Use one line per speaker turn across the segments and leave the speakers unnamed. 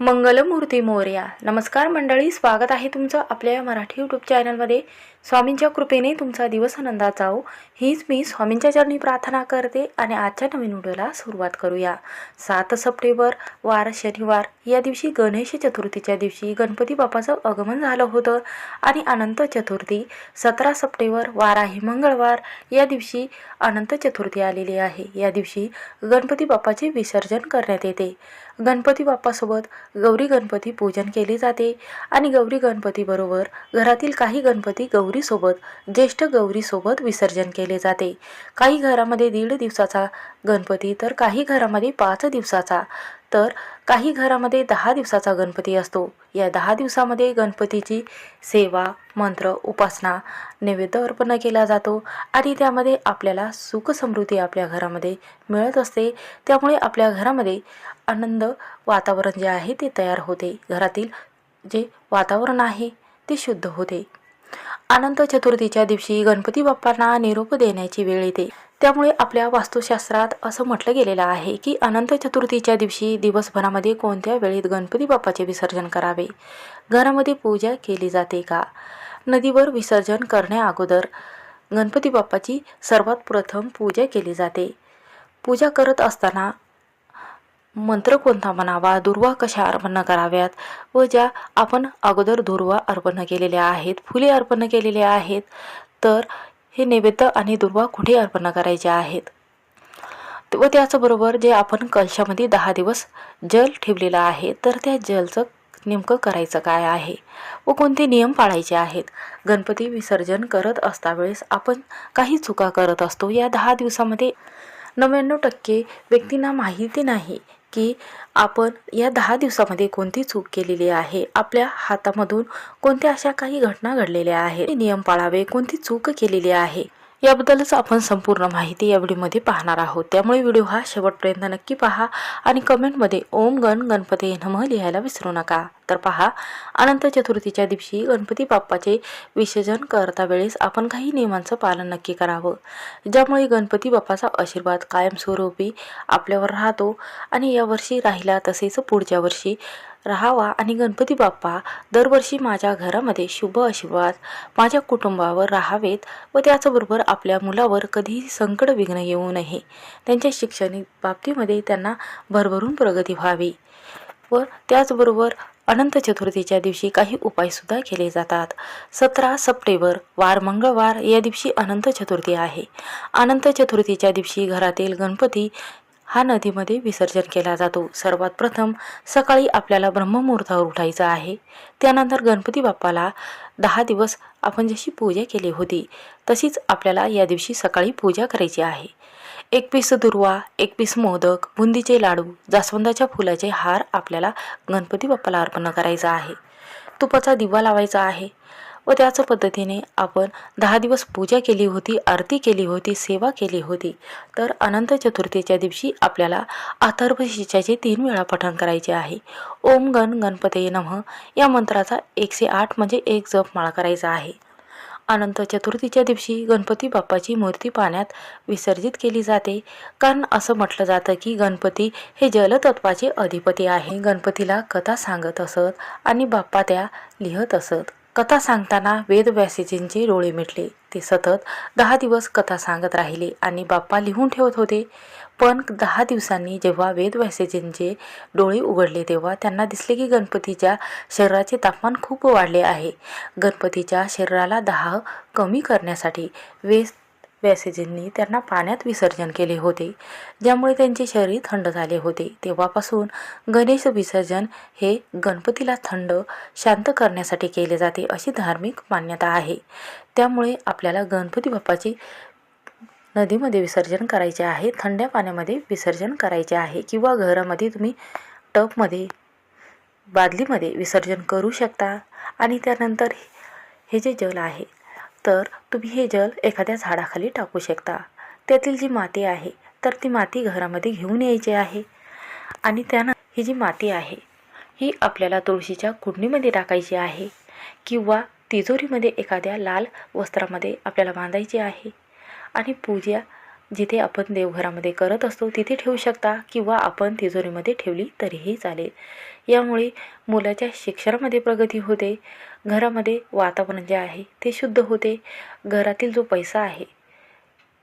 मंगलमूर्ती मोर्या. नमस्कार मंडळी स्वागत आहे तुमचं आपल्या मराठी यूट्यूब चॅनलमध्ये स्वामींच्या कृपेने तुमचा दिवस आनंदात जाओ हीच मी स्वामींच्या चरणी प्रार्थना करते आणि आजच्या नवीन व्हिडिओला सुरुवात करूया. सात सप्टेंबर वार शनिवार. या दिवशी गणेश चतुर्थीच्या दिवशी गणपती बाप्पाचं आगमन झालं होतं आणि अनंत चतुर्थी. सतरा सप्टेंबर वार आहे मंगळवार. या दिवशी अनंत चतुर्थी आलेली आहे. या दिवशी गणपती बाप्पाचे विसर्जन करण्यात येते. गणपती बाप्पासोबत गौरी गणपती पूजन केले जाते आणि गौरी गणपतीबरोबर घरातील काही गणपती गौरीसोबत ज्येष्ठ गौरीसोबत विसर्जन केले जाते. काही घरामध्ये दीड दिवसाचा गणपती तर काही घरामध्ये पाच दिवसाचा तर काही घरामध्ये दहा दिवसाचा गणपती असतो. या दहा दिवसामध्ये गणपतीची सेवा मंत्र उपासना नैवेद्य अर्पण केला जातो आणि त्यामध्ये आपल्याला सुखसमृद्धी आपल्या घरामध्ये मिळत असते. त्यामुळे आपल्या घरामध्ये आनंद वातावरण जे आहे ते तयार होते. घरातील जे वातावरण आहे ते शुद्ध होते. अनंत चतुर्थीच्या दिवशी गणपती बाप्पांना निरोप देण्याची वेळ येते. त्यामुळे आपल्या वास्तुशास्त्रात असं म्हटलं गेलेलं आहे की अनंत चतुर्थीच्या दिवशी दिवसभरामध्ये कोणत्या वेळेत गणपती बाप्पाचे विसर्जन करावे? घरामध्ये पूजा केली जाते का? नदीवर विसर्जन करण्याअगोदर गणपती बाप्पाची सर्वात प्रथम पूजा केली जाते. पूजा करत असताना मंत्र कोणता म्हणावा दुर्वा कशा अर्पण कराव्यात? व ज्या आपण अगोदर दुर्वा अर्पण केलेल्या आहेत फुले अर्पण केलेल्या आहेत तर हे नैवेद्य आणि दुर्वा कुठे अर्पण करायचे आहेत? व त्याचबरोबर जे आपण कलशामध्ये दहा दिवस जल ठेवलेलं आहे तर त्या जलचं नेमकं करायचं काय आहे? व कोणते नियम पाळायचे आहेत? गणपती विसर्जन करत असता वेळेस आपण काही चुका करत असतो या दहा दिवसामध्ये नव्याण्णव टक्के व्यक्तींना माहिती नाही. की आपण या दहा दिवसामध्ये कोणती चूक केलेली आहे? आपल्या हातामधून कोणत्या अशा काही घटना घडलेल्या आहेत? नियम पाळावे? कोणती चूक केलेली आहे? याबद्दलच आपण संपूर्ण माहिती या व्हिडिओमध्ये पाहणार आहोत. त्यामुळे व्हिडिओ हा शेवटपर्यंत नक्की पहा आणि कमेंटमध्ये ओम गण गणपती नमः लिहायला विसरू नका. तर पहा अनंत चतुर्थीच्या दिवशी गणपती बाप्पाचे विसर्जन करता वेळेस आपण काही नियमांचं पालन नक्की करावं. ज्यामुळे गणपती बाप्पाचा आशीर्वाद कायमस्वरूपी आपल्यावर राहतो आणि यावर्षी राहिला तसेच पुढच्या वर्षी राहावा आणि गणपती बाप्पा दरवर्षी माझ्या घरामध्ये शुभ आशीर्वाद माझ्या कुटुंबावर राहावेत व त्याचबरोबर आपल्या मुलावर कधीही संकट विघ्न येऊ नये. त्यांच्या शैक्षणिक बाबतीमध्ये त्यांना भरभरून प्रगती व्हावी व त्याचबरोबर अनंत चतुर्थीच्या दिवशी काही उपायसुद्धा केले जातात. सतरा सप्टेंबर वार मंगळवार या दिवशी अनंत चतुर्थी आहे. अनंत चतुर्थीच्या दिवशी घरातील गणपती हा नदीमध्ये विसर्जन केला जातो. सर्वात प्रथम सकाळी आपल्याला ब्रह्ममुहूर्तावर उठायचं आहे. त्यानंतर गणपती बाप्पाला दहा दिवस आपण जशी पूजा केली होती तशीच आपल्याला या दिवशी सकाळी पूजा करायची आहे. एक पीस दुर्वा एक पीस मोदक बुंदीचे लाडू जास्वंदाच्या फुलाचे हार आपल्याला गणपती बाप्पाला अर्पण करायचा आहे. तुपाचा दिवा लावायचा आहे. व त्याच पद्धतीने आपण दहा दिवस पूजा केली होती आरती केली होती सेवा केली होती. तर अनंत चतुर्थीच्या दिवशी आपल्याला अथर्व तीन वेळा पठण करायचे आहे. ओम गण गणपते नमः या मंत्राचा एकशे आठ म्हणजे एक जप माळा करायचा आहे. अनंत चतुर्थीच्या दिवशी गणपती बाप्पाची मूर्ती पाण्यात विसर्जित केली जाते. कारण असं म्हटलं जातं की गणपती हे जलतत्वाचे अधिपती आहे. गणपतीला कथा सांगत असत आणि बाप्पा त्या लिहत असत. कथा सांगताना वेदव्यासीजींचे डोळे मिटले. ते सतत दहा दिवस कथा सांगत राहिले आणि बाप्पा लिहून ठेवत होते. पण दहा दिवसांनी जेव्हा वेदव्यासीजींचे डोळे उघडले तेव्हा त्यांना दिसले की गणपतीच्या शरीराचे तापमान खूप वाढले आहे. गणपतीच्या शरीराला दाह कमी करण्यासाठी वेद व्यासेजींनी त्यांना पाण्यात विसर्जन केले होते ज्यामुळे त्यांचे शरीर थंड झाले होते. तेव्हापासून गणेश विसर्जन हे गणपतीला थंड शांत करण्यासाठी केले जाते अशी धार्मिक मान्यता आहे. त्यामुळे आपल्याला गणपती बाप्पाची नदीमध्ये विसर्जन करायचे आहे थंड्या पाण्यामध्ये विसर्जन करायचे आहे किंवा घरामध्ये तुम्ही टबमध्ये बादलीमध्ये विसर्जन करू शकता. आणि त्यानंतर हे जे जल आहे तर तुम्ही हे जल एखाद्या झाडाखाली टाकू शकता. त्यातील जी माती आहे तर ती माती घरामध्ये घेऊन यायची आहे. आणि त्यानं ही जी माती आहे ही आपल्याला तुळशीच्या कुंडीमध्ये टाकायची आहे किंवा तिजोरीमध्ये एखाद्या लाल वस्त्रामध्ये आपल्याला बांधायची आहे. आणि पूजा जिथे आपण देवघरामध्ये करत असतो तिथे ठेवू शकता किंवा आपण तिजोरीमध्ये ठेवली तरीही चालेल. यामुळे मुलाच्या शिक्षणामध्ये प्रगती होते. घरामध्ये वातावरण जे आहे ते शुद्ध होते. घरातील जो पैसा आहे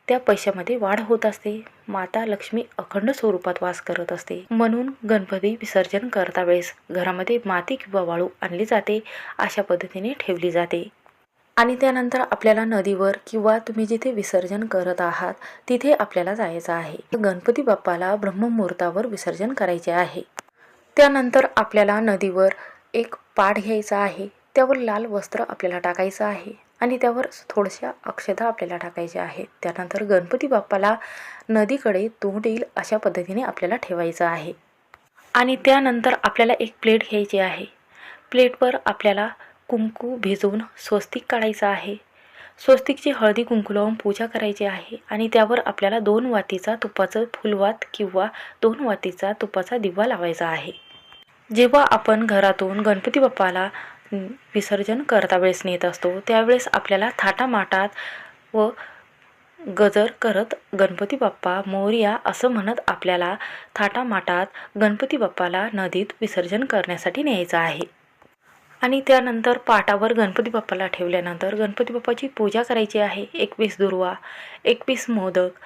त्या पैशामध्ये वाढ होत असते. माता लक्ष्मी अखंड स्वरूपात वास करत असते. म्हणून गणपती विसर्जन करता वेळेस घरामध्ये माती किंवा वाळू आणली जाते. अशा पद्धतीने ठेवली जाते. आणि त्यानंतर आपल्याला नदीवर किंवा तुम्ही जिथे विसर्जन करत आहात तिथे आपल्याला जायचं आहे. गणपती बाप्पाला ब्रह्ममुहूर्तावर विसर्जन करायचे आहे. त्यानंतर आपल्याला नदीवर एक पाठ घ्यायचा आहे. त्यावर लाल वस्त्र आपल्याला टाकायचं आहे आणि त्यावर थोड्याशा अक्षता आपल्याला टाकायच्या आहेत. त्यानंतर गणपती बाप्पाला नदीकडे तोंड येईल अशा पद्धतीने आपल्याला ठेवायचं आहे. आणि त्यानंतर आपल्याला एक प्लेट घ्यायची आहे. प्लेटवर आपल्याला कुंकू भिजवून स्वस्तिक काढायचं आहे. स्वस्तिकची हळदी कुंकू लावून पूजा करायची आहे आणि त्यावर आपल्याला दोन वातीचा तुपाचं फुलवात किंवा दोन वातीचा तुपाचा दिवा लावायचा आहे. जेव्हा आपण घरातून गणपती बाप्पाला विसर्जन करता वेळेस नेत असतो त्यावेळेस आपल्याला थाटामाटात व गजर करत गणपती बाप्पा मोरया असं म्हणत आपल्याला थाटामाटात गणपती बाप्पाला नदीत विसर्जन करण्यासाठी न्यायचं आहे. आणि त्यानंतर पाटावर गणपती बाप्पाला ठेवल्यानंतर गणपती बाप्पाची पूजा करायची आहे. एकवीस दुर्वा एकवीस मोदक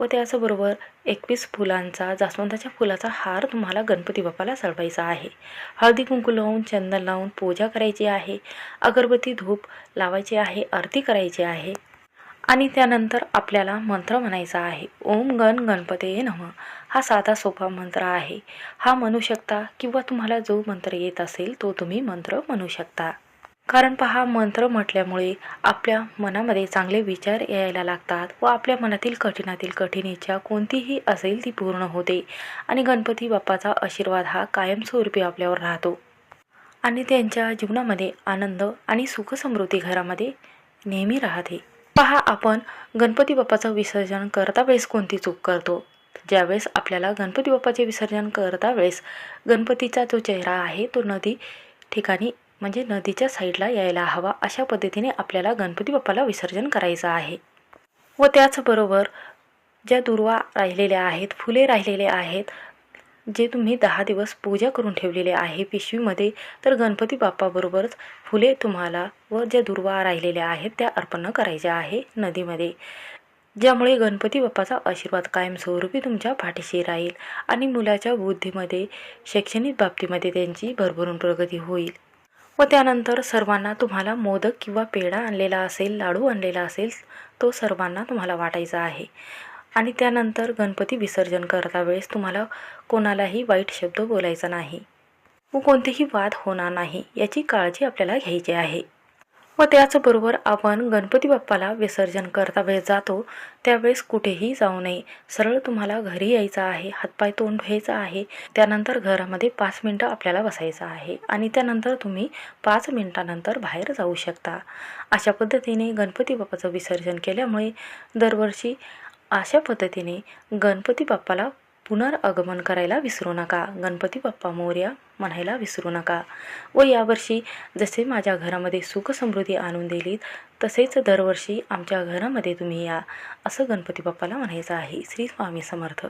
व त्याचबरोबर एकवीस फुलांचा जास्वंदाच्या फुलाचा हार तुम्हाला गणपती बाप्पाला चढवायचा आहे. हळदी कुंकू लावून चंदन लावून पूजा करायची आहे. अगरबत्ती धूप लावायची आहे आरती करायची आहे. आणि त्यानंतर आपल्याला मंत्र म्हणायचा आहे. ओम गण गणपते नम. हा साधा सोपा मंत्र आहे. हा म्हणू शकता किंवा तुम्हाला जो मंत्र येत असेल तो तुम्ही मंत्र म्हणू शकता. कारण पहा मंत्र म्हटल्यामुळे आपल्या मनामध्ये चांगले विचार यायला लागतात व आपल्या मनातील कठीणातील कठीण इच्छा कोणतीही असेल ती पूर्ण होते आणि गणपती बाप्पाचा आशीर्वाद हा कायमस्वरूपी आपल्यावर राहतो. आणि त्यांच्या जीवनामध्ये आनंद आणि सुखसमृद्धी घरामध्ये नेहमी राहते. पहा आपण गणपती बाप्पाचं विसर्जन करता वेळेस कोणती चूक करतो? ज्यावेळेस आपल्याला गणपती बाप्पाचे विसर्जन करता वेळेस गणपतीचा जो चेहरा आहे तो नदी ठिकाणी म्हणजे नदीच्या साईडला यायला हवा अशा पद्धतीने आपल्याला गणपती बाप्पाला विसर्जन करायचं आहे. व त्याचबरोबर ज्या दुर्वा राहिलेल्या आहेत फुले राहिलेले आहेत जे तुम्ही दहा दिवस पूजा करून ठेवलेले आहे पिशवीमध्ये तर गणपती बाप्पाबरोबरच फुले तुम्हाला व ज्या दुर्वा राहिलेल्या आहेत त्या अर्पण करायच्या आहे नदीमध्ये. ज्यामुळे गणपती बाप्पाचा आशीर्वाद कायमस्वरूपी तुमच्या पाठीशी राहील आणि मुलाच्या बुद्धीमध्ये शैक्षणिक बाबतीमध्ये त्यांची भरभरून प्रगती होईल. व त्यानंतर सर्वांना तुम्हाला मोदक किंवा पेढा आणलेला असेल लाडू आणलेला असेल तो सर्वांना तुम्हाला वाटायचा आहे. आणि त्यानंतर गणपती विसर्जन करता वेळेस तुम्हाला कोणालाही वाईट शब्द बोलायचा नाही. व कोणतेही वाद होणार नाही याची काळजी आपल्याला घ्यायची आहे. व त्याचबरोबर आपण गणपती बाप्पाला विसर्जन करता वेळेस जातो त्यावेळेस कुठेही जाऊ नये. सरळ तुम्हाला घरी यायचं आहे हातपाय तोंड धुवायचा आहे. त्यानंतर घरामध्ये पाच मिनटं आपल्याला बसायचं आहे आणि त्यानंतर तुम्ही पाच मिनटानंतर बाहेर जाऊ शकता. अशा पद्धतीने गणपती बाप्पाचं विसर्जन केल्यामुळे दरवर्षी अशा पद्धतीने गणपती बाप्पाला पुनरागमन करायला विसरू नका. गणपती बाप्पा मोर्या म्हणायला विसरू नका. व यावर्षी जसे माझ्या घरामध्ये सुख समृद्धी आणून दिलीत तसेच दरवर्षी आमच्या घरामध्ये तुम्ही या असं गणपती बाप्पाला म्हणायचं आहे. श्री स्वामी समर्थ.